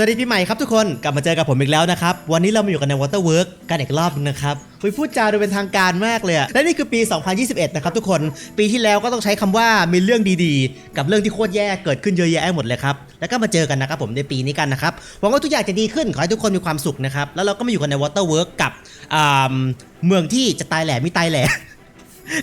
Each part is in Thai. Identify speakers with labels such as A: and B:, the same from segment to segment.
A: สวัสดีปีใหม่ครับทุกคนกลับมาเจอกับผมอีกแล้วนะครับ วันนี้เรามาอยู่กันใน Waterwork กันอีกรอบนึงนะครับคุยพูดจาดูเป็นทางการมากเลยและนี่คือปี 2021 นะครับทุกคนปีที่แล้วก็ต้องใช้คำว่ามีเรื่องดีๆ กับเรื่องที่โคตรแย่เกิดขึ้นเยอะแยะหมดเลยครับแล้วก็มาเจอกันนะครับผมในปีนี้กันนะครับหวังว่าทุกอย่างจะดีขึ้นขอให้ทุกคนมีความสุขนะครับแล้วเราก็มาอยู่กันใน Waterwork กับอ่าเมืองที่จะตายแหล่ไม่ตายแหล่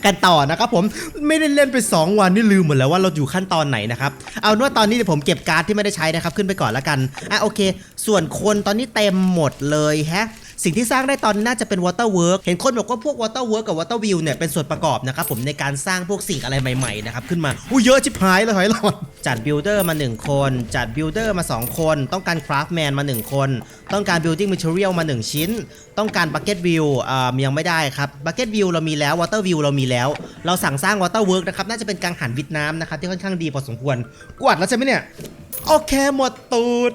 A: กันต่อนะครับผมไม่ได้เล่นไป 2 วันนี่ลืมหมดแล้วว่าเราอยู่ขั้นตอนไหนนะครับเอาเนว่าตอนนี้เดี๋ยวผมเก็บการ์ดที่ไม่ได้ใช้นะครับขึ้นไปก่อนละกันอะโอเค ส่วนคนตอนนี้เต็มหมดเลยแฮะ สิ่งที่สร้างได้ตอนนี้น่าจะเป็น water work เห็นคนบอกว่าพวก water work กับ water view เนี่ยเป็นส่วนประกอบนะครับผมในการสร้างพวกสิ่งอะไรใหม่ๆนะครับขึ้นมาอู้เยอะชิบหายเลยหอยหลอดจัด builder มา 1 คน จัด builder มา 2 คน ต้องการ craftman มา 1 คน ต้องการ building material มา 1 ชิ้น ต้องการ bucket view อ่ายังไม่ได้ครับ bucket view เรามีแล้ว water view เรามีแล้ว เราสั่งสร้าง water work นะครับน่าจะเป็นกังหันวิดน้ำนะครับที่ค่อนข้างดีพอสมควรกวาดแล้วใช่ไหมเนี่ยโอเคหมดตูด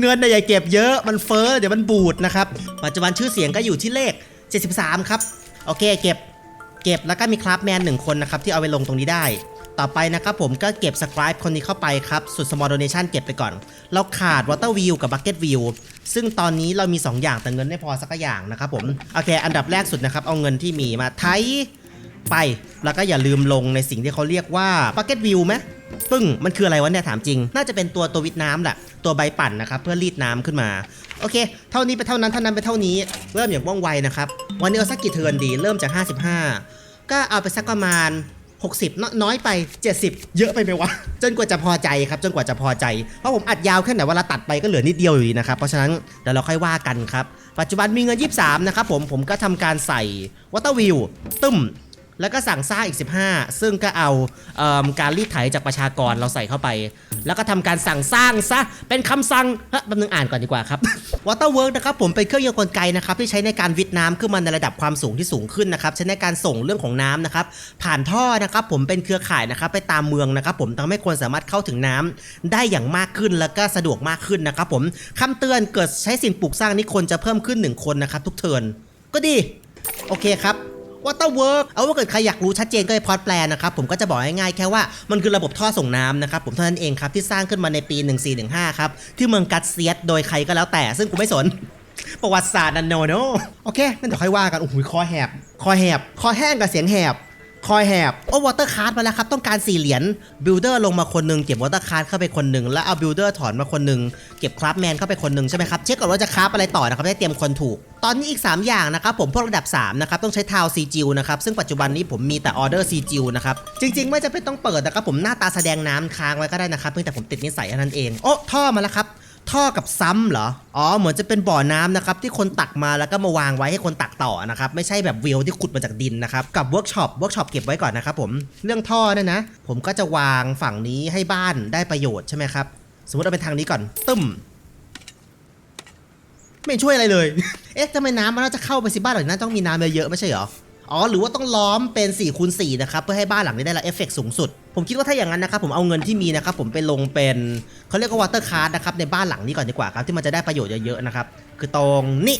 A: เงินเนี่ยอย่าเก็บเยอะมันเฟ้อเดี๋ยวมันบูดนะครับปัจจุบันชื่อเสียงก็อยู่ที่เลข 73 ครับ โอเคเก็บเก็บแล้วก็มีคราฟแมนหนึ่งคนนะครับที่เอาไปลงตรงนี้ได้ ต่อไปนะครับผมก็เก็บ subscribe คนนี้เข้าไปครับสุด small donation เก็บไปก่อน เราขาด water view กับ bucket view ซึ่งตอนนี้เรามี 2 อย่างแต่เงินไม่พอสักอย่างนะครับผมโอเค อันดับแรกสุดนะครับเอาเงินที่มีมาไทยไปแล้วก็อย่าลืมลงในสิ่งที่เขาเรียกว่า bucket view ไหมปึ้ง มันคืออะไรวะเนี่ยถามจริง น่าจะเป็นตัวตัววิดน้ำแหละ ตัวใบปั่นนะครับ เพื่อรีดน้ำขึ้นมา โอเค เท่านี้ไปเท่านั้น เท่านั้นไปเท่านี้ เริ่มอย่างว่องไวนะครับ วันนี้เอาสักกี่เทิร์นดี เริ่มจาก 55 ก็เอาไปสักประมาณ 60น้อยน้อยไป 70 เยอะไปไหมวะ จนกว่าจะพอใจครับ จนกว่าจะพอใจ เพราะผมอัดยาวแค่ไหนเวลาตัดไปก็เหลือนิดเดียวอยู่ดีนะครับ เพราะฉะนั้นเดี๋ยวเราค่อยว่ากันครับ ปัจจุบันมีเงิน 23 นะครับผม ผมก็ทำการใส่วัตเตอร์วิวตึ้ม แล้วก็สั่งซ่าอีก 15 ซึ่งก็เอาเอิ่มการรีดไถจากประชากรเราใส่เข้าไป แล้วก็ทำการสั่งสร้างซะ เป็นคำสั่งเฮ้ยแป๊บนึงอ่านก่อนดีกว่าครับ Waterwork นะครับผมเป็นเครื่องยนต์กลไกนะครับที่ใช้ในการวิทน้ำขึ้นมาในระดับความสูงที่สูงขึ้นนะครับใช้ในการส่งเรื่องของน้ำนะครับผ่านท่อนะครับผมเป็นเครือข่ายนะครับไปตามเมืองนะครับผมทำให้คนสามารถเข้าถึงน้ำได้อย่างมากขึ้นแล้วก็สะดวกมากขึ้นนะครับผมคำเตือนเกิดใช้สิ่งปลูกสร้างนี้คนจะเพิ่มขึ้น 1 คนนะครับทุกเทิร์นก็ดีโอเคครับ วอเตอร์เวิร์กเอาว่าเกิดใครอยากรู้ชัดเจนก็ไปพอดแปลนะครับผมก็จะบอกง่ายๆแค่ว่ามันคือระบบท่อส่งน้ำนะครับผมเท่านั้นเองครับที่สร้างขึ้นมาในปี 1415ครับที่เมืองกัตเซียสโดยใครก็แล้วแต่ ซึ่งกูไม่สนประวัติศาสตร์นันโนโนโอเคงั้นเดี๋ยวค่อยว่ากันโอ้โหคอแหบคอแหบคอแห้งกับเสียงแหบ คอยแหบโอ้วอเตอร์คาร์ดมาแล้วครับ ต้องการ4เหรียญบิลเดอร์ลงมาคนหนึ่งเก็บวอเตอร์คาร์ดเข้าไปคนหนึ่งแล้วเอาบิลเดอร์ถอนมาคนหนึ่งเก็บคราฟแมนเข้าไปคนหนึ่งใช่ไหมครับ เช็คก่อนว่าจะคราฟอะไรต่อนะครับ ได้เตรียมคนถูก ตอนนี้อีก 3 อย่างนะครับ ผมพวกระดับ 3 นะครับ ต้องใช้ทาวซีจิวนะครับ ซึ่งปัจจุบันนี้ผมมีแต่ออเดอร์ซีจิวนะครับ จริง ๆ ไม่จะเป็นต้องเปิดนะครับผมหน้าตาแสดงน้ำค้างไว้ก็ได้นะครับเพียงแต่ผมติดนิสัยนั้นเองโอ้ท่อมาแล้วครับ ท่อกับซ้ำเหรอ อ๋อ เหมือนจะเป็นบ่อน้ำนะครับ ที่คนตักมาแล้วก็มาวางไว้ให้คนตักต่อนะครับ ไม่ใช่แบบวิวที่ขุดมาจากดินนะครับ กับเวิร์กช็อปเวิร์กช็อปเก็บไว้ก่อนนะครับผม เรื่องท่อเนี่ยนะ ผมก็จะวางฝั่งนี้ให้บ้านได้ประโยชน์ใช่ไหมครับ สมมติเอาเป็นทางนี้ก่อน ตึ้ม ไม่ช่วยอะไรเลย เอ๊ะทำไมน้ำมันน่าจะเข้าไปสิบ้านหลังนั้นต้องมีน้ำเยอะๆไม่ใช่เหรอ อ๋อหรือว่าต้องล้อมเป็น4คูณ4นะครับเพื่อให้บ้านหลังนี้ได้รับเอฟเฟกต์สูงสุด ผมคิดว่าถ้าอย่างนั้นนะครับผมเอาเงินที่มีนะครับผมไปลงเป็นเขาเรียกว่าวอเตอร์คาร์ดนะครับในบ้านหลังนี้ก่อนดีกว่าครับที่มันจะได้ประโยชน์เยอะๆนะครับคือตรงนี้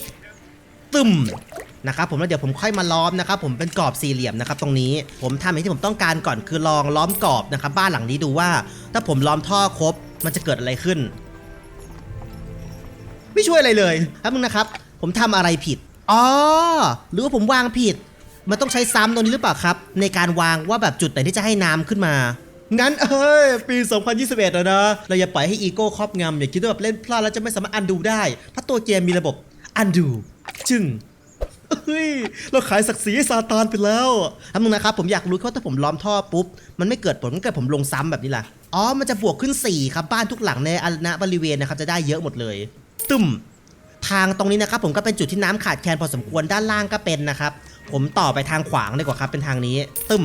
A: ตึมนะครับผมแล้วเดี๋ยวผมค่อยมาล้อมนะครับผมเป็นกรอบสี่เหลี่ยมนะครับตรงนี้ผมทำอย่างที่ผมต้องการก่อนคือลองล้อมกรอบนะครับบ้านหลังนี้ดูว่า ถ้าผมล้อมท่อครบมันจะเกิดอะไรขึ้น ไม่ช่วยอะไรเลยครับมึงนะครับ ผมทำอะไรผิดอ๋อหรือว่าผมวางผิด มันต้องใช้ซ้ำตรงนี้หรือเปล่าครับ ในการวางว่าแบบจุดไหนที่จะให้น้ำขึ้นมา งั้นเอ้ย ปี 2021แล้วนะ เราอย่าปล่อยให้อีโก้ครอบงำอย่าคิดว่าแบบเล่นพลาดแล้วจะไม่สามารถอันดูได้ เพราะตัวเกมมีระบบอันดูจึงเฮ้ยเราขายศักดิ์ศรีให้ซาตานไปแล้วทำนึงนะครับ ผมอยากรู้แค่ว่าถ้าผมล้อมท่อปุ๊บ มันไม่เกิดผลมันเกิดผมลงซ้ำแบบนี้ล่ะ อ๋อ มันจะบวกขึ้น 4 ครับ บ้านทุกหลังในอาณาบริเวณนะครับ จะได้เยอะหมดเลย ตึมทางตรงนี้นะครับ ผมก็เป็นจุดที่น้ำขาดแคลนพอสมควรด้านล่างก็เป็นนะครับ ผมต่อไปทางขวางดีกว่าครับเป็นทางนี้ตึม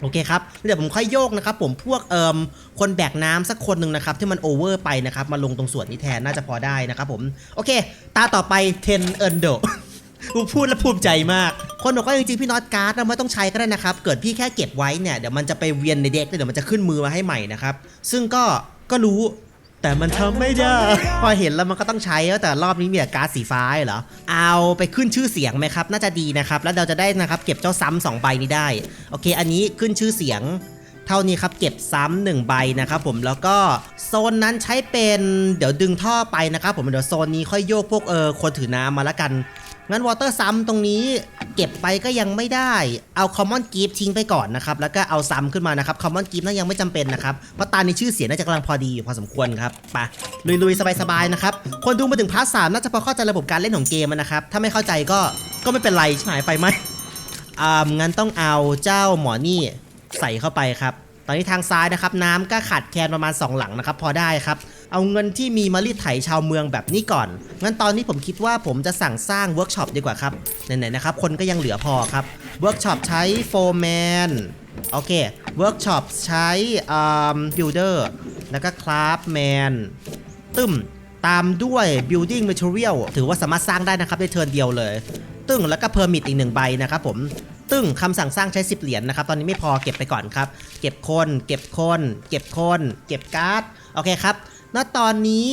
A: โอเคครับเดี๋ยวผมค่อยโยกนะครับผมพวกเอ่มคนแบกน้ำสักคนหนึ่งนะครับที่มันโอเวอร์ไปนะครับมาลงตรงส่วนนี้แทนน่าจะพอได้นะครับผมโอเค ตาต่อไปเทนเอินโดกูพูดแล้วภูมิใจมาก คนบอกว่าจริงๆพี่น็อตการ์ดเราไม่ต้องใช้ก็ได้นะครับ เกิดพี่แค่เก็บไว้เนี่ยเดี๋ยวมันจะไปเวียนในเด็กเดี๋ยวมันจะขึ้นมือมาให้ใหม่นะครับ ซึ่งก็ก็รู้ แต่มันทำไม่ได้ พอเห็นแล้วมันก็ต้องใช้แล้วแต่รอบนี้มีแต่กาซสีฟ้าเหรอ เอาไปขึ้นชื่อเสียงไหมครับ น่าจะดีนะครับ แล้วเราจะได้นะครับเก็บเจ้าซ้ำสองใบนี้ได้ โอเค อันนี้ขึ้นชื่อเสียง เท่านี้ครับเก็บซ้ำหนึ่งใบนะครับผม แล้วก็โซนนั้นใช้เป็นเดี๋ยวดึงท่อไปนะครับผม เดี๋ยวโซนนี้ค่อยโยกพวกเออคนถือน้ำมาละกัน งั้นวอเตอร์ซ้ำตรงนี้เก็บไปก็ยังไม่ได้ เอาคอมมอนกีฟทิ้งไปก่อนนะครับ แล้วก็เอาซ้ำขึ้นมานะครับคอมมอนกีฟนั้นยังไม่จำเป็นนะครับ เพราะตาในชื่อเสียงน่าจะกำลังพอดีอยู่พอสมควรครับไปลุยๆ สบายๆ นะครับ คนดูมาถึงพาร์ทสามน่าจะพอเข้าใจระบบการเล่นของเกมนะครับ ถ้าไม่เข้าใจก็ก็ไม่เป็นไรใช่ไหมไปไหมอ่างั้นต้องเอาเจ้าหมอนี่ใส่เข้าไปครับ ตอนนี้ทางซ้ายนะครับน้ำก็ขาดแคลนประมาณ 2 หลังนะครับพอได้ครับ เอาเงินที่มีมารีดไถชาวเมืองแบบนี้ก่อน งั้นตอนนี้ผมคิดว่าผมจะสั่งสร้างเวิร์กช็อปดีกว่าครับ ไหนๆนะครับคนก็ยังเหลือพอครับ เวิร์กช็อปใช้โฟร์แมนโอเค เวิร์กช็อปใช้บิลดเดอร์แล้วก็คราฟแมนตึมตามด้วย building material ถือว่าสามารถสร้างได้นะครับในเทิร์นเดียวเลย ตึ้งแล้วก็ permit อีกหนึ่งใบนะครับผม ตึ้งคำสั่งสร้างใช้ 10 เหรียญนะครับ ตอนนี้ไม่พอเก็บไปก่อนครับ เก็บคน เก็บคน เก็บคน เก็บการ์ด โอเคครับ ณ ตอนนี้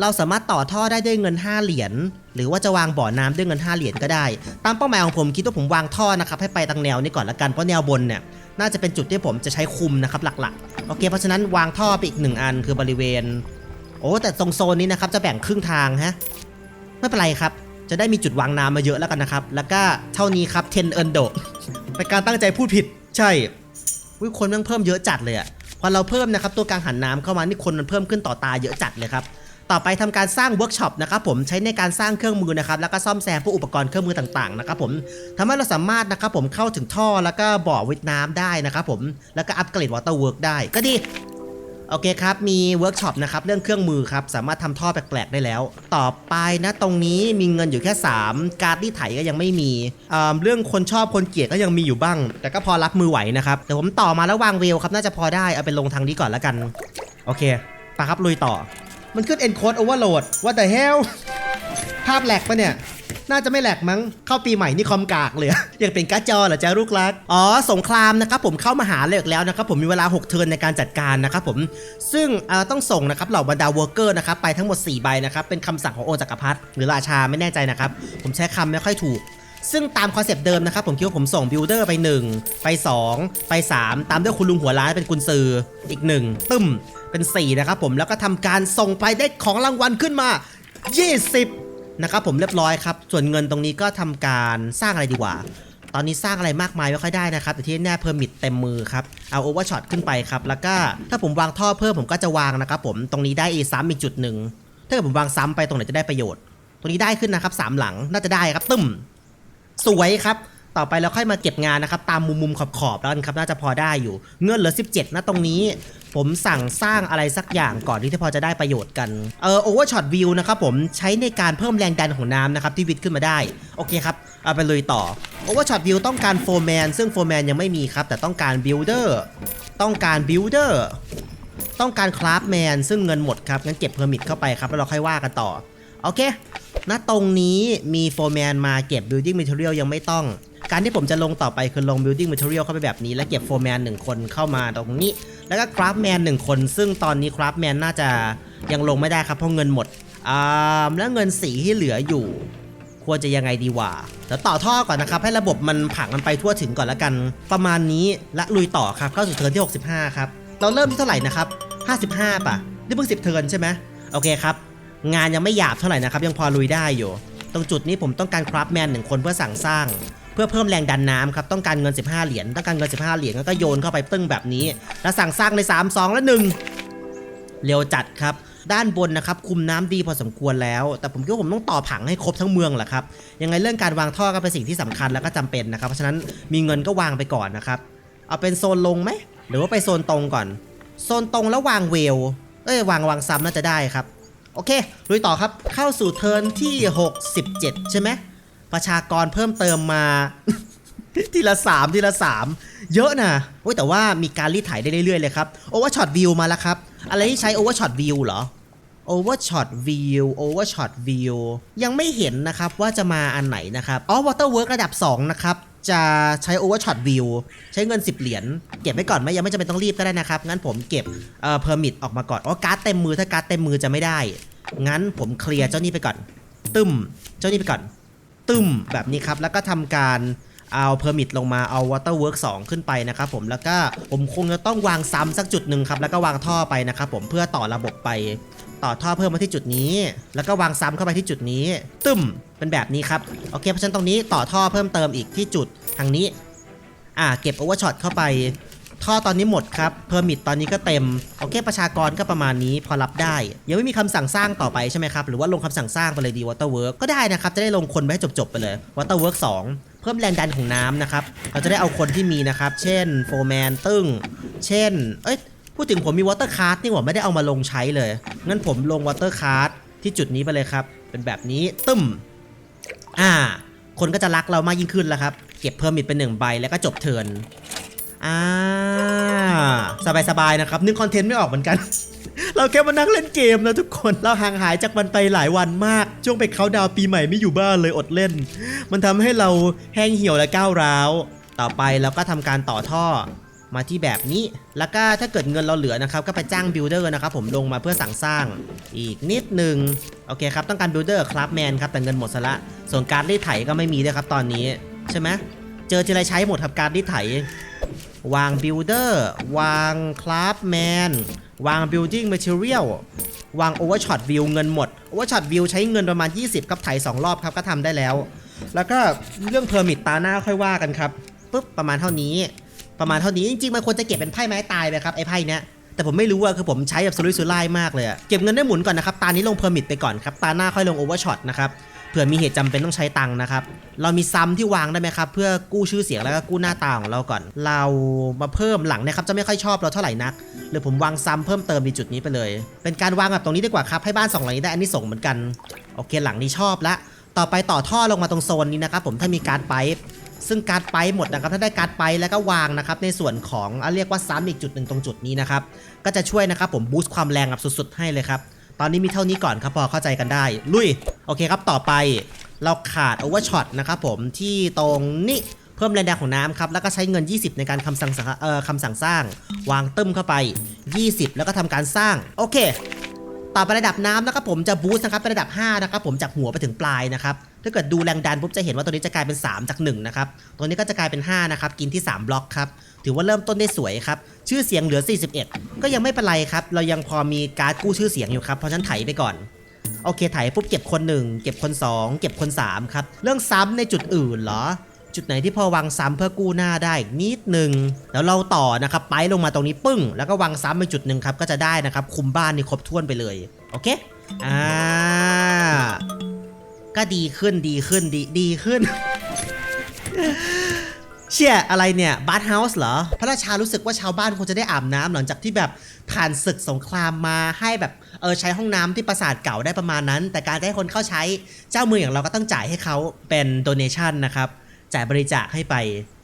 A: เราสามารถต่อท่อได้ด้วยเงิน 5 เหรียญ หรือว่าจะวางบ่อน้ำด้วยเงิน 5 เหรียญก็ได้ ตามเป้าหมายของผมคิดว่าผมวางท่อนะครับให้ไปทางแนวนี้ก่อนละกัน เพราะแนวบนเนี่ยน่าจะเป็นจุดที่ผมจะใช้คุมนะครับหลักๆ โอเค เพราะฉะนั้นวางท่อไปอีกหนึ่งอันคือบริเวณ โอ้แต่ตรงโซนนี้นะครับจะแบ่งครึ่งทางฮะ ไม่เป็นไรครับ จะได้มีจุดวางน้ำมาเยอะแล้วกันนะครับ แล้วก็เท่านี้ครับเทนเอินโดเป็นการตั้งใจพูดผิดใช่วิคนมันเพิ่มเยอะจัดเลยอะพอเราเพิ่มนะครับตัวกลางหันน้ำเข้ามานี่คนมันเพิ่มขึ้นต่อตาเยอะจัดเลยครับต่อไปทำการสร้างเวิร์กช็อปนะครับผมใช้ในการสร้างเครื่องมือนะครับแล้วก็ซ่อมแซมพวกอุปกรณ์เครื่องมือต่างๆนะครับผมทำให้เราสามารถนะครับผมเข้าถึงท่อแล้วก็บ่อวิทน้ำได้นะครับผมแล้วก็อัปเกรดวอเตอร์เวิร์กได้ก็ดี โอเคครับ มีเวิร์กช็อปนะครับ เรื่องเครื่องมือครับ สามารถทำท่อแปลกๆได้แล้ว ต่อไปนะตรงนี้มีเงินอยู่แค่ 3 การ์ดที่ไถก็ยังไม่มีเเรื่องคนชอบคนเกลียดก็ยังมีอยู่บ้าง แต่ก็พอรับมือไหวนะครับแต่ผมต่อมาแล้ววางเวลครับน่าจะพอได้เอาไปลงทางนี้ก่อนแล้วกัน โอเคไปครับลุยต่อ มันขึ้น encode overload what the hell ภาพแหลกปะเนี่ย น่าจะไม่แหลกมั้ง เข้าปีใหม่นี่คอมกากเลย อยากเป็นการ์ดจอเหรอจ้าลูกรัก อ๋อ สงครามนะครับผมเข้ามาหาเลยอีกแล้วนะครับผมมีเวลา 6 เทิร์นในการจัดการนะครับผม ซึ่งต้องส่งนะครับเหล่าบรรดาเวอร์เกอร์นะครับไปทั้งหมด 4 ใบนะครับเป็นคำสั่งของโอจักรพรรดิหรือราชาไม่แน่ใจนะครับผมใช้คำไม่ค่อยถูกซึ่งตามคอนเซปต์เดิมนะครับผมคิดว่าผมส่งบิลเดอร์ไป 1 ไป 2 ไป 3 ตามด้วยคุณลุงหัวร้านเป็นกุญซืออีก 1 ตึ้มเป็น 4 นะครับผมแล้วก็ทำการส่งไปได้ของรางวัลขึ้นมา 20 นะครับผมเรียบร้อยครับ ส่วนเงินตรงนี้ก็ทำการสร้างอะไรดีกว่า ตอนนี้สร้างอะไรมากมายไม่ค่อยได้นะครับ แต่ที่แน่เพอร์มิทเต็มมือครับ เอาโอเวอร์ช็อตขึ้นไปครับ แล้วก็ถ้าผมวางท่อเพิ่มผมก็จะวางนะครับผม ตรงนี้ได้อีกซ้ำอีกจุดหนึ่ง ถ้าเกิดผมวางซ้ำไปตรงไหนจะได้ประโยชน์ ตรงนี้ได้ขึ้นนะครับสามหลังน่าจะได้ครับตึ้ม สวยครับ ต่อไปเราค่อยมาเก็บงานนะครับตามมุมมุมขอบขอบแล้วกันครับน่าจะพอได้อยู่ เงินเหลือ 17นะตรงนี้ ผมสั่งสร้างอะไรสักอย่างก่อนที่จะพอจะได้ประโยชน์กัน เออโอเวอร์ช็อตวิวนะครับผมใช้ในการเพิ่มแรงดันของน้ำนะครับที่วิดขึ้นมาได้ โอเคครับ เอาไปเลยต่อโอเวอร์ช็อตวิวต้องการโฟร์แมนซึ่งโฟร์แมนยังไม่มีครับ แต่ต้องการบิลเดอร์ต้องการบิลเดอร์ต้องการคราฟแมนซึ่งเงินหมดครับงั้นเก็บเพอร์มิทเข้าไปครับแล้วเราค่อยว่ากันต่อโอเคณตรงนี้มีโฟร์แมนมาเก็บ building material ยังไม่ต้อง การที่ผมจะลงต่อไปคือลง building material เข้าไปแบบนี้ แล้วเก็บโฟร์แมนหนึ่งคนเข้ามาตรงนี้ แล้วก็คราฟแมนหนึ่งคน ซึ่งตอนนี้คราฟแมนน่าจะยังลงไม่ได้ครับเพราะเงินหมดอ่าแล้วเงินสีที่เหลืออยู่ ควรจะยังไงดีวะเดี๋ยวต่อท่อก่อนนะครับ ให้ระบบมันผังมันไปทั่วถึงก่อนละกัน ประมาณนี้และลุยต่อครับเข้าสู่เทิร์นที่ 65 ครับเราเริ่มที่เท่าไหร่นะครับ55ป่ะนี่เพิ่ง10 เทิร์นใช่ไหมโอเคครับงานยังไม่หยาบเท่าไหร่นะครับยังพอลุยได้อยู่ ตรงจุดนี้ผมต้องการคราฟแมนหนึ่งคนเพื่อสั่งสร้าง เพื่อเพิ่มแรงดันน้ำครับต้องการเงิน 15 เหรียญต้องการเงิน 15 เหรียญแล้วก็โยนเข้าไปตึ้งแบบนี้ แล้วสั่งสร้างใน3 2 และ 1 เร็วจัดครับด้านบนนะครับคุมน้ำดีพอสมควรแล้ว แต่ผมคิดว่าผมต้องต่อผังให้ครบทั้งเมืองแหละครับยังไงเรื่องการวางท่อก็เป็นสิ่งที่สำคัญแล้วก็จำเป็นนะครับ เพราะฉะนั้นมีเงินก็วางไปก่อนนะครับ เอาเป็นโซนลงไหมหรือว่าไปโซนตรงก่อน โซนตรงแล้ววางเวลเอ้ยวางวางซ้ำน่าจะได้ครับ โอเคลุยต่อครับเข้าสู่เทิร์นที่ 67 ใช่ไหม ประชากรเพิ่มเติมมา ทีละ3ทีละ3เยอะนะโอ้ยแต่ว่ามีการรีดไถได้เรื่อยๆเลยครับโอเวอร์ช็อตวิวมาแล้วครับ อะไรที่ใช้โอเวอร์ช็อตวิวเหรอโอเวอร์ช็อตวิวโอเวอร์ช็อตวิวยังไม่เห็นนะครับว่าจะมาอันไหนนะครับอ๋อวอเตอร์เวิร์กระดับ 2 นะครับ จะใช้โอเวอร์ช็อตวิวใช้เงิน 10 เหรียญเก็บไว้ก่อนไหมยังไม่จำเป็นต้องรีบก็ได้นะครับ งั้นผมเก็บเอ่อเพอร์มิทออกมาก่อนอ๋อการ์ดเต็มมือถ้าการ์ดเต็มมือจะไม่ได้ งั้นผมเคลียร์เจ้านี่ไปก่อน ตึมเจ้านี่ไปก่อน ตึมแบบนี้ครับ แล้วก็ทำการเอาเพอร์มิทลงมาเอา Water Work 2 ขึ้นไปนะครับผมแล้วก็ผมคงจะต้องวางซ้ำสักจุดหนึ่งครับ แล้วก็วางท่อไปนะครับผมเพื่อต่อระบบไปต่อท่อเพิ่มมาที่จุดนี้ แล้วก็วางซ้ำเข้าไปที่จุดนี้ ตึ้มเป็นแบบนี้ครับโอเคเพราะฉะนั้นตรงนี้ต่อท่อเพิ่มเติมอีกที่จุดทางนี้ อ่าเก็บโอเวอร์ช็อตเข้าไป ท่อตอนนี้หมดครับเพอร์มิทตอนนี้ก็เต็มโอเคประชากรก็ประมาณนี้พอรับได้ ยังไม่มีคำสั่งสร้างต่อไปใช่ไหมครับ หรือว่าลงคำสั่งสร้างไปเลยดี Waterwork ก็ได้นะครับ จะได้ลงคนไปให้จบๆไปเลย Waterwork 2เพิ่มแรงดันของน้ำนะครับ เราจะได้เอาคนที่มีนะครับ เช่นโฟร์แมนตึ้ง เช่น เอ้ย พูดถึงผมมี Water Card นี่หว่าไม่ได้เอามาลงใช้เลย งั้นผมลง Water Card ที่จุดนี้ไปเลยครับ เป็นแบบนี้ตึ้ม อ่า คนก็จะรักเรามากยิ่งขึ้นแล้วครับ เก็บเพิ่มมิดเป็นหนึ่งใบแล้วก็จบเทิร์น อ่าสบายๆนะครับนึกคอนเทนต์ไม่ออกเหมือนกัน เราแค่มานั่งเล่นเกมนะทุกคนเราห่างหายจากมันไปหลายวันมาก ช่วงไปเขาดาวปีใหม่ไม่อยู่บ้านเลยอดเล่น มันทำให้เราแห้งเหี่ยวและก้าวร้าว ต่อไปเราก็ทำการต่อท่อมาที่แบบนี้ แล้วก็ถ้าเกิดเงินเราเหลือนะครับ ก็ไปจ้างบิลดเออร์นะครับผมลงมาเพื่อสั่งสร้างอีกนิดหนึ่งโอเคครับ ต้องการบิลดเออร์ครับแมนครับ แต่เงินหมดซะละ ส่วนการรีดไถก็ไม่มีด้วยครับตอนนี้ ใช่ไหมเจอทีไรใช้หมดครับการรีดไถ วางบิลเออร์วางคราฟแมนวาง building material วาง overshot view เงินหมด overshot view ใช้เงินประมาณ 20 ครับไถ2รอบครับก็ทำได้แล้ว แล้วก็เรื่อง permit ตาหน้าค่อยว่ากันครับปุ๊บประมาณเท่านี้ประมาณเท่านี้จริงๆมันควรจะเก็บเป็นไพ่ไม้ตายไปครับไอ้ไพ่เนี้ยแต่ผมไม่รู้อะคือผมใช้แบบสุรุ่ยสุร่ายมากเลยเก็บเงินได้หมุนก่อนนะครับตานี้ลงเพอร์มิทไปก่อนครับตาหน้าค่อยลงโอเวอร์ช็อตนะครับ เผื่อมีเหตุจำเป็นต้องใช้ตังค์นะครับ เรามีซ้ำที่วางได้ไหมครับ เพื่อกู้ชื่อเสียงแล้วก็กู้หน้าตาของเราก่อน เรามาเพิ่มหลังนะครับจะไม่ค่อยชอบเราเท่าไหร่นักหรือผมวางซ้ำเพิ่มเติมในจุดนี้ไปเลย เป็นการวางแบบตรงนี้ดีกว่าครับให้บ้านสองหลังนี้ได้อันนี้ส่งเหมือนกันโอเคหลังนี้ชอบละต่อไปต่อท่อลงมาตรงโซนนี้นะครับผมถ้ามีการดไปซึ่งการ์ดไปหมดนะครับถ้าได้การ์ดไปแล้วก็วางนะครับในส่วนของอะเรียกว่าซ้ำอีกจุดหนึ่งตรงจุดนี้นะครับก็จะช่วยนะครับผมบูสต์ความแรงแบบสุดๆให้เลยครับ ตอนนี้มีเท่านี้ก่อนครับพอเข้าใจกันได้ ลุย โอเคครับต่อไปเราขาดโอเวอร์ช็อตนะครับผมที่ตรงนี้เพิ่มแรงดันของน้ำครับ แล้วก็ใช้เงิน 20 ในการคำสั่งเอ่อคำสั่งสร้าง วางตึ้มเข้าไป 20 แล้วก็ทำการสร้าง โอเค ต่อไประดับน้ำนะครับผมจะบูสต์นะครับระดับ 5 นะครับผมจากหัวไปถึงปลายนะครับ ถ้าเกิดดูแรงดันปุ๊บจะเห็นว่าตัวนี้จะกลายเป็น 3 จาก1นะครับ ตัวนี้ก็จะกลายเป็น 5 นะครับ กินที่ 3 บล็อกครับ ถือว่าเริ่มต้นได้สวยครับ ชื่อเสียงเหลือ 41 ก็ยังไม่เป็นไรครับ เรายังพอมีการ์ดกู้ชื่อเสียงอยู่ครับ เพราะฉะนั้นไถไปก่อน โอเค ไถปุ๊บเก็บคน 1 เก็บคน 2 เก็บคน 3 ครับ เรื่องซ้ำในจุดอื่นเหรอ จุดไหนที่พอวางซ้ำเพื่อกู้หน้าได้อีกนิดหนึ่งแล้วเราต่อนะครับไปลงมาตรงนี้ปึ้ง แล้วก็วางซ้ำไปจุดหนึ่งครับ ก็จะได้นะครับ คุมบ้านนี่ครบถ้วนไปเลย โอเค อ่า ก็ดีขึ้นดีขึ้นดีดีขึ้น เชี่ยอะไรเนี่ยบาร์เฮาส์เหรอ พระราชารู้สึกว่าชาวบ้านคงจะได้อาบน้ำหลังจากที่แบบผ่านศึกสงครามมาให้แบบเออใช้ห้องน้ำที่ปราสาทเก่าได้ประมาณนั้น แต่การให้คนเข้าใช้เจ้าเมืองอย่างเราก็ต้องจ่ายให้เขาเป็นโดเนชันนะครับจ่ายบริจาคให้ไป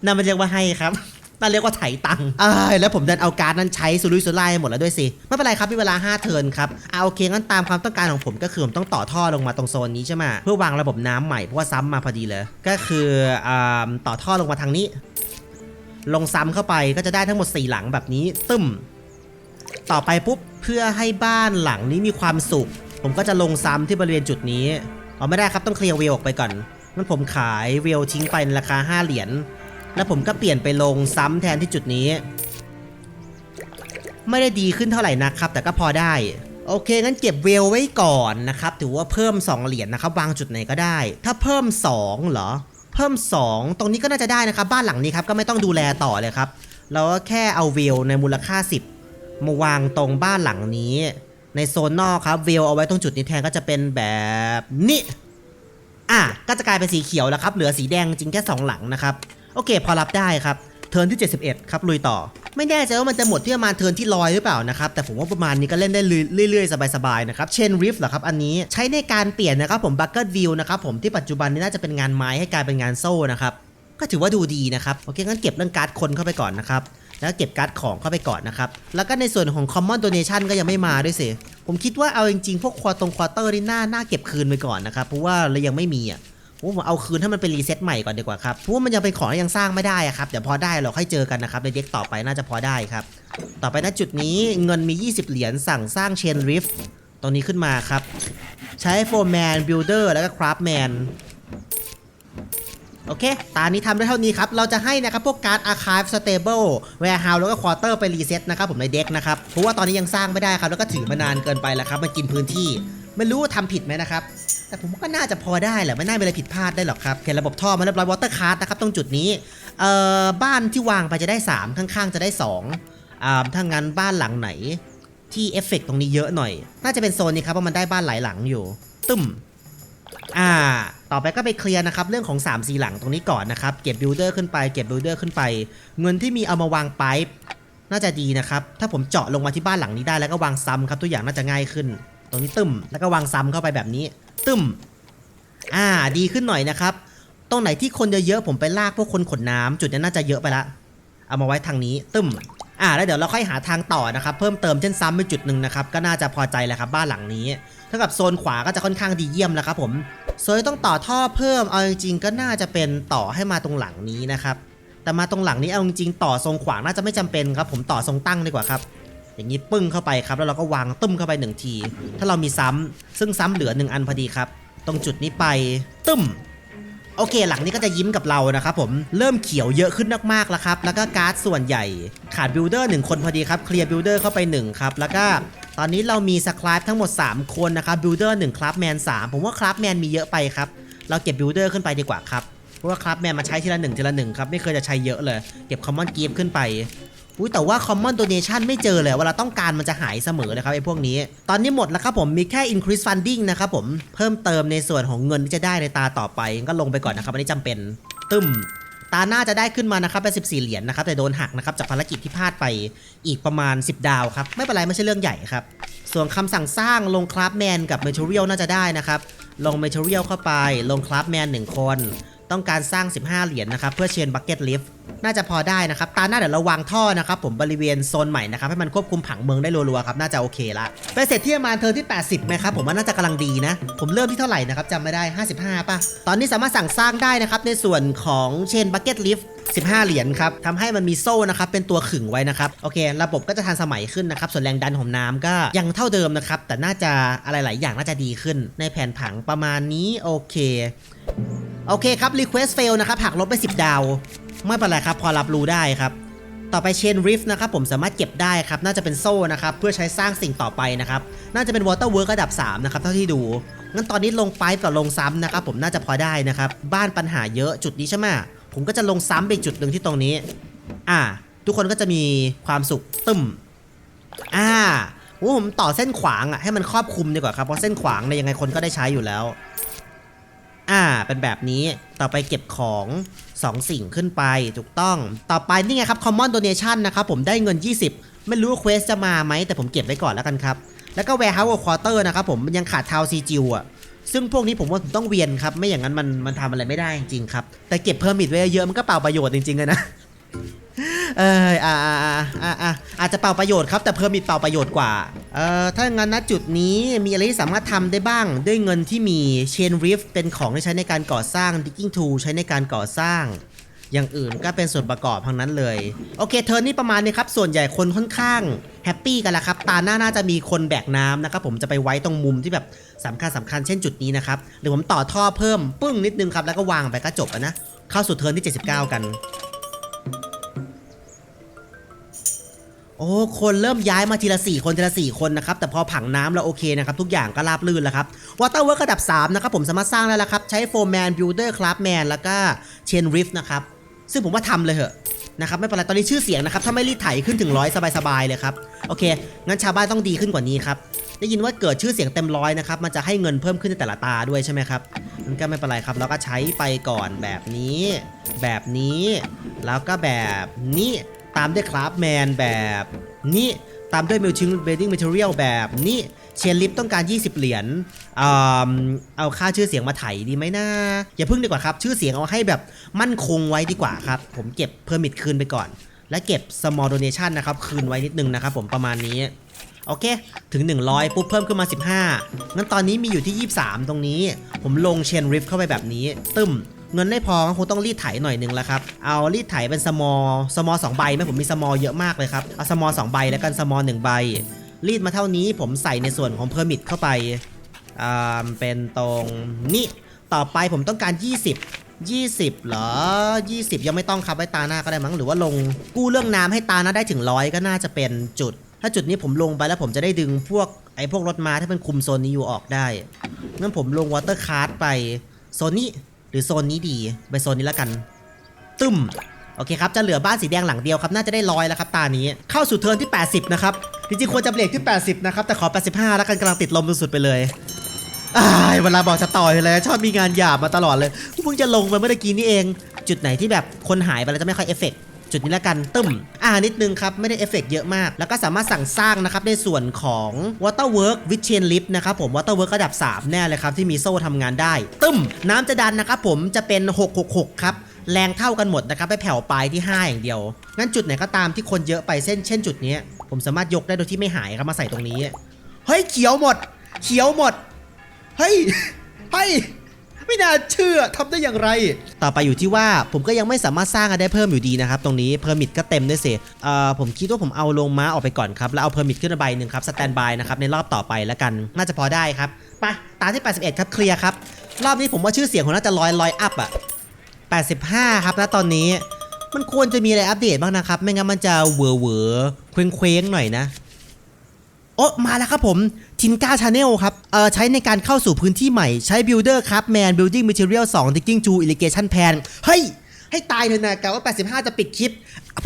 A: นั่นมันเรียกว่าให้ครับ นั่นเรียกว่าไถตังค์อ่าแล้วผมดันเอาการดนั้นใช้สุรุ่ยสุร่ายหมดแล้วด้วยสิ ไม่เป็นไรครับมีเวลา 5 เทิร์นครับเอาโอเคงั้นตามความต้องการของผมก็คือผมต้องต่อท่อลงมาตรงโซนนี้ใช่ไหมเพื่อวางระบบน้ำใหม่เพราะว่าซ้ำมาพอดีเลย ก็คืออ่าต่อท่อลงมาทางนี้ ลงซ้ำเข้าไปก็จะได้ทั้งหมด 4 หลังแบบนี้ ตึ้ม ต่อไปปุ๊บเพื่อให้บ้านหลังนี้มีความสุข ผมก็จะลงซ้ำที่บริเวณจุดนี้เอาไม่ได้ครับต้องเคลียร์เวลออกไปก่อนงั้นผมขายเวลทิ้งไปในราคา 5 เหรียญ แล้วผมก็เปลี่ยนไปลงซ้ำแทนที่จุดนี้ ไม่ได้ดีขึ้นเท่าไหร่นะครับ แต่ก็พอได้ โอเคงั้นเก็บเวลไว้ก่อนนะครับ ถือว่าเพิ่ม 2 เหรียญนะครับวางจุดไหนก็ได้ ถ้าเพิ่ม 2 เหรอ เพิ่ม 2 ตรงนี้ก็น่าจะได้นะครับ บ้านหลังนี้ครับก็ไม่ต้องดูแลต่อเลยครับ เราก็แค่เอาเวลในมูลค่า 10 มาวางตรงบ้านหลังนี้ ในโซนนอกครับเวลเอาไว้ตรงจุดนี้แทนก็จะเป็นแบบนี้อะก็จะกลายเป็นสีเขียวแล้วครับ เหลือสีแดงจริงแค่สองหลังนะครับ โอเค พอรับได้ครับ เทิร์นที่ 71 ครับลุยต่อ ไม่แน่ใจว่ามันจะหมดที่ประมาณเทิร์นที่ร้อยหรือเปล่านะครับ แต่ผมว่าประมาณนี้ก็เล่นได้เรื่อยๆ สบายๆ นะครับ เชนริฟเหรอครับ อันนี้ใช้ในการเปลี่ยนนะครับผมบัคเกิลวิวนะครับผมที่ปัจจุบันนี้น่าจะเป็นงานไม้ให้กลายเป็นงานโซ่นะครับ ก็ถือว่าดูดีนะครับ โอเคงั้นเก็บเรื่องการ์ดคนเข้าไปก่อนนะครับ แล้วเก็บการ์ดของเข้าไปก่อนนะครับ แล้วก็ในส่วนของ Common Donation ก็ยังไม่มาด้วยสิ ผมคิดว่าเอาจริงๆพวกควอตรงควอเตอร์นี่น่าน่าเก็บคืนไปก่อนนะครับเพราะว่าเรายังไม่มีอะ ผมเอาคืนให้มันเป็นรีเซ็ตใหม่ก่อนดีกว่าครับ เพราะว่ามันยังเป็นของที่ยังสร้างไม่ได้ครับ เดี๋ยวพอได้เราค่อยเจอกันนะครับในเด็กต่อไปน่าจะพอได้ครับ ต่อไปณจุดนี้เงินมี 20 เหรียญสั่งสร้างเชนริฟตรงนี้ขึ้นมาครับ ใช้โฟร์แมนบิลดเออร์แล้วก็คราฟแมนโอเคตานี้ทำได้เท่านี้ครับ เราจะให้นะครับพวกการ์ด Archive Stable Warehouse แล้วก็ Quarter ไปรีเซ็ตนะครับผมในเด็กนะครับ เพราะว่าตอนนี้ยังสร้างไม่ได้ครับ แล้วก็ถือมานานเกินไปแล้วครับ มันกินพื้นที่ ไม่รู้ว่าทำผิดไหมนะครับ แต่ผมก็น่าจะพอได้แหละไม่น่ามีอะไรผิดพลาดได้หรอกครับเห็นระบบท่อมาเรียบร้อย Water Card นะครับตรงจุดนี้เอ่อบ้านที่วางไปจะได้ 3 ข้างๆ จะได้2อ่าถ้างั้นบ้านหลังไหนที่เอฟเฟกต์ตรงนี้เยอะหน่อย น่าจะเป็นโซนนี้ครับเพราะมันได้บ้านหลายหลังอยู่ ตึ้มอ่า ต่อไปก็ไปเคลียร์นะครับ เรื่องของ3 4หลังตรงนี้ก่อนนะครับ เก็บบิลเดอร์ขึ้นไปเก็บบิลเดอร์ขึ้นไป เงินที่มีเอามาวางไปน่าจะดีนะครับ ถ้าผมเจาะลงมาที่บ้านหลังนี้ได้แล้วก็วางซ้ำครับทุกอย่างน่าจะง่ายขึ้น ตรงนี้ตึมแล้วก็วางซ้ำเข้าไปแบบนี้ ตึมอ่าดีขึ้นหน่อยนะครับ ตรงไหนที่คนเยอะๆผมไปลากพวกคนขนน้ำจุดนี้น่าจะเยอะไปละ เอามาไว้ทางนี้ตึมอ่าแล้วเดี๋ยวเราค่อยหาทางต่อนะครับ เพิ่มเติมเช่นซ้ำไปจุดหนึ่งนะครับ ก็น่าจะพอใจแล้วครับบ้านหลังนี้เท่ากับโซนขวาก็จะค่อนข้างดีเยี่ยมแล้วครับผมโซนต้องต่อท่อเพิ่มเอาจริงๆก็น่าจะเป็นต่อให้มาตรงหลังนี้นะครับแต่มาตรงหลังนี้เอาจริงๆต่อทรงขวางน่าจะไม่จำเป็นครับ ผมต่อทรงตั้งดีกว่าครับ อย่างนี้ปึ้งเข้าไปครับ แล้วเราก็วางตึ้มเข้าไปหนึ่งที ถ้าเรามีซ้ำซึ่งซ้ำเหลือหนึ่งอันพอดีครับ ตรงจุดนี้ไปตึ้มโอเค หลังนี้ก็จะยิ้มกับเรานะครับผม เริ่มเขียวเยอะขึ้นมากๆแล้วครับ แล้วก็การ์ดส่วนใหญ่ ขาดบิลดเออร์หนึ่งคนพอดีครับ เคลียร์บิลดเออร์เข้าไป1ครับ แล้วก็ตอนนี้เรามีสคริปทั้งหมด 3 คนนะครับบิลดเออร์หนึ่งครับแมน3ผมว่าครับแมนมีเยอะไปครับ เราเก็บบิลดเออร์ขึ้นไปดีกว่าครับ เพราะว่าครับแมนมาใช้ทีละหนึ่งทีละหนึ่งครับ ไม่เคยจะใช้เยอะเลย เก็บคอมมอนกีฟขึ้นไป อุ้ยแต่ว่า Common Donation ไม่เจอเลยเวลาต้องการมันจะหายเสมอเลยครับไอ้พวกนี้ ตอนนี้หมดแล้วครับผมมีแค่ increase funding นะครับผมเพิ่มเติมในส่วนของเงินที่จะได้ในตาต่อไปก็ลงไปก่อนนะครับอันนี้จำเป็นตึมตาหน้าจะได้ขึ้นมานะครับเป็น14 เหรียญนะครับ แต่โดนหักนะครับ จากภารกิจที่พลาดไปอีกประมาณ 10 ดาวครับ ไม่เป็นไร ไม่ใช่เรื่องใหญ่ครับ ส่วนคำสั่งสร้างลงคราฟแมนกับ Material น่าจะได้นะครับ ลง Material เข้าไป ลงคราฟแมน1คน ต้องการสร้าง 15 เหรียญนะครับ เพื่อเชนบักเก็ตลิฟต์ น่าจะพอได้นะครับ ตาหน้าเดี๋ยวเราวางท่อนะครับผมบริเวณโซนใหม่นะครับให้มันควบคุมผังเมืองได้รัวๆครับน่าจะโอเคละไปเสร็จที่ประมาณเทอร์ที่ 80ไหมครับผมว่าน่าจะกำลังดีนะ ผมเริ่มที่เท่าไหร่นะครับจำไม่ได้ 55ป่ะ ตอนนี้สามารถสั่งสร้างได้นะครับในส่วนของเชนบักเก็ตลิฟต์15 เหรียญครับทำให้มันมีโซ่นะครับเป็นตัวขึงไว้นะครับโอเค ระบบก็จะทันสมัยขึ้นนะครับส่วนแรงดันของน้ำก็ยังเท่าเดิมนะครับแต่น่าจะอะไรหลายอย่างน่าจะดีขึ้น ในแผนผังประมาณนี้โอเคโอเคครับ Request fail นะครับหักลบไป 10 ดาว ไม่เป็นไรครับพอรับรู้ได้ครับ ต่อไป Chain Rift นะครับผมสามารถเก็บได้ครับน่าจะเป็นโซ่นะครับเพื่อใช้สร้างสิ่งต่อไปนะครับน่าจะเป็น Water Work ระดับ3นะครับเท่าที่ดูงั้นตอนนี้ลงไปกับลงซ้ำนะครับผมน่าจะพอได้นะครับบ้านปัญหาเยอะจุดนี้ใช่ไหมผมก็จะลงซ้ำไปอีกจุดหนึ่งที่ตรงนี้ อ่า ทุกคนก็จะมีความสุขตึมอ่าโอ้ผมต่อเส้นขวางอะให้มันครอบคลุมดีกว่าครับเพราะเส้นขวางเนี่ยยังไงคนก็ได้ใช้อยู่แล้ว อ่าเป็นแบบนี้ต่อไปเก็บของ 2 สิ่งขึ้นไปถูกต้อง ต่อไปนี่ไงครับ Common Donation นะครับผมได้เงิน 20 ไม่รู้ว่าเควสจะมาไหมแต่ผมเก็บไว้ก่อนแล้วกันครับ แล้วก็ Warehouse Quarter นะครับผมมันยังขาดทาวซีจิวอะซึ่งพวกนี้ผมว่าผมต้องเวียนครับ ไม่อย่างนั้นมันมันทำอะไรไม่ได้จริงๆครับ แต่เก็บเพิ่มมิทไว้เยอะมันก็เปล่าประโยชน์จริงๆเลยนะ เอออ่าอ่าอ่าอ่าอาจจะเป่าประโยชน์ครับ แต่เพิ่มมีเป่าประโยชน์กว่า เอ่อ ถ้างั้นนะจุดนี้มีอะไรที่สามารถทำได้บ้างด้วยเงินที่มี Chain Rift เป็นของที่ใช้ในการก่อสร้าง Digging Tool ใช้ในการก่อสร้าง อย่างอื่นก็เป็นส่วนประกอบทั้งนั้นเลย โอเคเทอร์นนี่ประมาณนี้ครับ ส่วนใหญ่คนค่อนข้างแฮปปี้กันแล้วครับ ตาหน้าน่าจะมีคนแบกน้ำนะครับผมจะไปไว้ตรงมุมที่แบบสำคัญสำคัญเช่นจุดนี้นะครับหรือผมต่อท่อเพิ่มปึ้งนิดนึงครับแล้วก็วางไปก็จบนะเข้าสู่เทอร์นที่ 79 กัน โอ้คนเริ่มย้ายมาทีละ4คนทีละ4คนนะครับแต่พอผังน้ำเราโอเคนะครับทุกอย่างก็ราบรื่นแล้วครับวอเตอร์เวิร์กระดับ3นะครับผมสามารถสร้างได้แล้วครับใช้โฟร์แมนบิลเดอร์คราฟแมนแล้วก็เชนริฟนะครับซึ่งผมว่าทำเลยเหอะนะครับไม่เป็นไรตอนนี้ชื่อเสียงนะครับถ้าไม่รีดไถขึ้นถึงร้อยสบายๆเลยครับโอเค งั้นชาวบ้านต้องดีขึ้นกว่านี้ครับได้ยินว่าเกิดชื่อเสียงเต็มร้อยนะครับมันจะให้เงินเพิ่มขึ้นในแต่ละตาด้วยใช่ไหมครับมันก็ไม่เป็นไรครับเราก็ใช้ไปก่อนแบบนี้ แบบนี้ แล้วก็แบบนี้ ตามด้วยคราฟแมนแบบนี้ตามด้วยมิลชิงเบดดิ้งเมทเรียลแบบนี้เชนลิฟต้องการ 20 เหรียญเอาค่าชื่อเสียงมาไถดีไหมนะอย่าพึ่งดีกว่าครับ ชื่อเสียงเอาให้แบบมั่นคงไว้ดีกว่าครับ ผมเก็บเพอร์มิทคืนไปก่อน และเก็บ small donation นะครับ คืนไว้นิดนึงนะครับผมประมาณนี้ โอเค ถึง 100 ปุ๊บเพิ่มขึ้นมา 15งั้นตอนนี้มีอยู่ที่ 23 ตรงนี้ ผมลงเชนริฟเข้าไปแบบนี้ ตึ้ม เงินไม่พอคงต้องรีดไถหน่อยหนึงแล้วครับ เอารีดไถเป็นสมอสมอสองใบไหมผมมีสมอเยอะมากเลยครับ เอาสมอสองใบแล้วกันสมอหนึ่งใบ รีดมาเท่านี้ผมใส่ในส่วนของเพอร์มิทเข้าไปอ่าเป็นตรงนี้ต่อไปผมต้องการ 20 20เหรอ 20 ยังไม่ต้องครับไว้ตาหน้าก็ได้มั้งหรือว่าลงกู้เรื่องน้ำให้ตาหน้าได้ถึงร้อยก็น่าจะเป็นจุด ถ้าจุดนี้ผมลงไปแล้วผมจะได้ดึงพวกไอ้พวกรถม้าที่มันคุมโซนนี้อยู่ออกได้งั้นผมลงวอเตอร์คาร์ดไปโซนนี้ หรือโซนนี้ดีไปโซนนี้แล้วกัน ตึมโอเคครับ จะเหลือบ้านสีแดงหลังเดียวครับ น่าจะได้ร้อยแล้วครับตานี้ เข้าสู่เทิร์นที่ 80 นะครับ จริงๆ ควรจะเบรกที่ 80 นะครับ แต่ขอ 85 แล้วกันกำลังติดลมสุดๆไปเลยอ้าเวลาบอกจะต่อยเลยชอบมีงานหยาบมาตลอดเลยเพิ่งจะลงไปเมื่อกี้นี่เอง จุดไหนที่แบบคนหายไปแล้วจะไม่ค่อยเอฟเฟกต์ จุดนี้แล้วกันตึมอ่านิดนึงครับ ไม่ได้เอฟเฟกต์เยอะมาก แล้วก็สามารถสั่งสร้างนะครับในส่วนของ Waterwork with Chain Lift นะครับผม Waterwork ระดับ 3 แน่เลยครับ ที่มีโซ่ทำงานได้ ตึมน้ำจะดันนะครับผมจะเป็น 666 ครับแรงเท่ากันหมดนะครับ ไปแผ่วปลายที่ 5 อย่างเดียว งั้นจุดไหนก็ตามที่คนเยอะไปเส้นเช่นจุดนี้ ผมสามารถยกได้โดยที่ไม่หายครับมาใส่ตรงนี้ เฮ้ยเขียวหมด เขียวหมด เฮ้ย เฮ้ย ไม่น่าเชื่อทำได้อย่างไร ต่อไปอยู่ที่ว่าผมก็ยังไม่สามารถสร้างอะไรได้เพิ่มอยู่ดีนะครับ ตรงนี้เพอร์มิทก็เต็มด้วยสิเอ่อผมคิดว่าผมเอาลงม้าออกไปก่อนครับแล้วเอาเพอร์มิทขึ้นมาใบหนึ่งครับสแตนบายนะครับในรอบต่อไปแล้วกันน่าจะพอได้ครับไปตามที่ 81 ครับเคลียร์ครับรอบนี้ผมว่าชื่อเสียงของน่าจะลอยลอยอัพอะ85 ครับนะตอนนี้มันควรจะมีอะไรอัปเดตบ้างนะครับ ไม่งั้นมันจะเหวอเหวอเคว้งเคว้งหน่อยนะ โอ้มาแล้วครับผม ทินก้าชาแนลครับเอ่อใช้ในการเข้าสู่พื้นที่ใหม่ใช้ Builder ครับแมน Building Material 2 Digging 2 Irrigation Plan เฮ้ย ให้ตายเถอะนะกะว่า 85 จะปิดคลิป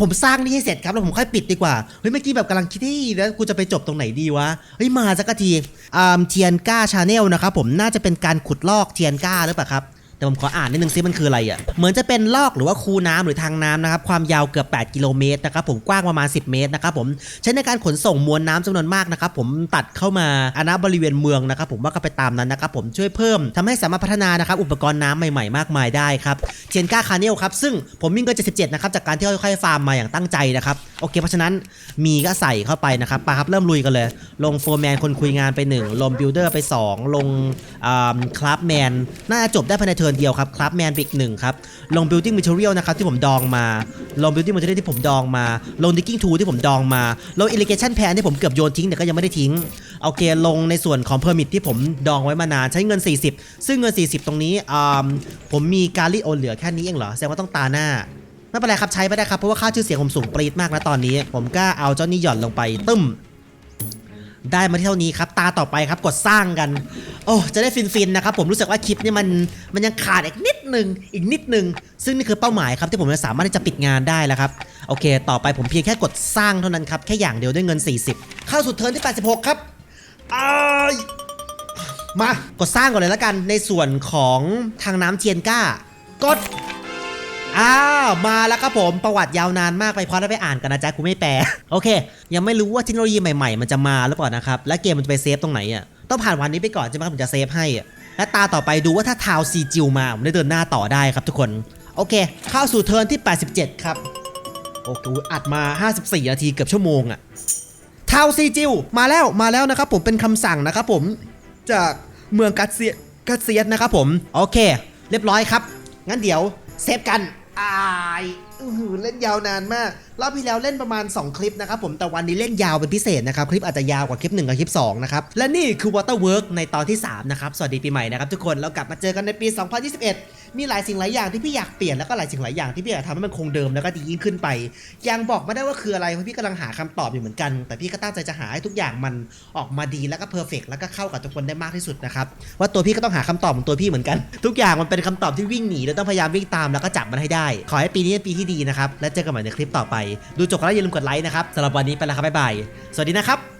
A: ผมสร้างนี่ให้เสร็จครับแล้วผมค่อยปิดดีกว่า เฮ้ย เมื่อกี้แบบกำลังคิดที่แล้วกูจะไปจบตรงไหนดีวะ เฮ้ย มาสักทีอ่าเทียนก้าชาแนลนะครับผมน่าจะเป็นการขุดลอกเทียนก้าหรือเปล่าครับ แต่ผมขออ่านนิดนึงซิมันคืออะไรอะเหมือนจะเป็นลอกหรือว่าคูน้ำหรือทางน้ำนะครับความยาวเกือบ 8 กิโลเมตรนะครับผมกว้างประมาณ 10 เมตรนะครับผมใช้ในการขนส่งมวลน้ำจำนวนมากนะครับผมตัดเข้ามาอาณาบริเวณเมืองนะครับผมว่าก็ไปตามนั้นนะครับผมช่วยเพิ่มทำให้สามารถพัฒนานะครับอุปกรณ์น้ำใหม่ๆ มากมายได้ครับเทียนก้าคาเนลครับซึ่งผมมีเงิน77นะครับจากการที่ค่อยๆฟาร์มมาอย่างตั้งใจนะครับโอเคเพราะฉะนั้นมีก็ใส่เข้าไปนะครับไปครับเริ่มลุยกันเลย ลงโฟร์แมนคนคุยงานไป 1ลงบิลเดอร์ไป 2 ลงคราฟแมนน่าจะจบได้ภายในเทิร์นเดียวครับคราฟแมนไปอีกหนึ่งครับ ลง building material นะครับที่ผมดองมา ลง building material ที่ผมดองมา ลง digging tool ที่ผมดองมา ลง irrigation pan ที่ผมเกือบโยนทิ้งแต่ก็ยังไม่ได้ทิ้ง โอเค ลงในส่วนของ permit ที่ผมดองไว้มานานใช้เงิน 40 ซึ่งเงิน 40 ตรงนี้ผมมีการรีโอนเหลือแค่นี้เองเหรอ แสดงว่าต้องตาหน้าไม่เป็นไรครับใช้ไปได้ครับเพราะว่าค่าชื่อเสียงผมสูงปรี๊ดมากนะตอนนี้ ผมก็เอาเจ้านี่หย่อนลงไปตึ้ม ได้มาที่เท่านี้ครับ ตาต่อไปครับกดสร้างกัน โอ้จะได้ฟินๆนะครับผมรู้สึกว่าคลิปนี้มันมันยังขาดอีกนิดหนึ่งอีกนิดหนึ่งซึ่งนี่คือเป้าหมายครับที่ผมจะสามารถที่จะปิดงานได้แล้วครับโอเค ต่อไปผมเพียงแค่กดสร้างเท่านั้นครับแค่อย่างเดียวด้วยเงิน 40 เข้าสู่เทิร์นที่ 86 ครับมากดสร้างก่อนเลยแล้วกันในส่วนของทางน้ำเทียนก้ากด อ้าวมาแล้วครับผมประวัติยาวนานมากไปเพราะได้ไปอ่านกันนะจ๊ะกูไม่แปลโอเค ยังไม่รู้ว่าเทคโนโลยีใหม่ๆ มันจะมาหรือเปล่านะครับและเกมมันจะไปเซฟตรงไหนอะต้องผ่านวันนี้ไปก่อนใช่ไหมครับผมจะเซฟให้อะและตาต่อไปดูว่าถ้าทาวซีจิวมาผมได้เดินหน้าต่อได้ครับทุกคนโอเค เข้าสู่เทิร์นที่ 87 ครับโอ้โหอัดมา 54 นาทีเกือบชั่วโมงอะทาวซีจิวมาแล้วมาแล้วนะครับผมเป็นคำสั่งนะครับผมจากเมืองกัตเซียกัตเซียสนะครับผม โอเค เรียบร้อยครับ งั้นเดี๋ยวเซฟกัน อายอื้อหือเล่นยาวนานมาก รอบที่แล้วเล่นประมาณ 2 คลิปนะครับผม แต่วันนี้เล่นยาวเป็นพิเศษนะครับ คลิปอาจจะยาวกว่าคลิป 1 กับคลิป 2 นะครับ และนี่คือ Waterwork ในตอนที่ 3 นะครับ สวัสดีปีใหม่นะครับทุกคน เรากลับมาเจอกันในปี 2021 มีหลายสิ่งหลายอย่างที่พี่อยากเปลี่ยน แล้วก็หลายสิ่งหลายอย่างที่พี่อยากทำให้มันคงเดิมแล้วก็ดียิ่งขึ้นไป ยังบอกไม่ได้ว่าคืออะไร เพราะพี่กำลังหาคำตอบอยู่เหมือนกัน แต่พี่ก็ตั้งใจจะหาให้ทุกอย่างมันออกมาดีแล้วก็เพอร์เฟกแล้วก็เข้ากับทุกคนได้มากที่สุดนะครับ ว่าตัวพี่ก็ต้องหาคำตอบของตัวพี่เหมือนกัน ทุกอย่างมันเป็นคำตอบที่วิ่งหนีแล้วต้องพยายามวิ่งตามแล้วก็จับมันให้ได้ ขอให้ปีนี้เป็นปีทดีนะครับ และเจอกันใหม่ในคลิปต่อไป ดูจบแล้วอย่าลืมกดไลค์นะครับสำหรับวันนี้ไปแล้วครับบ๊ายบาย สวัสดีนะครับ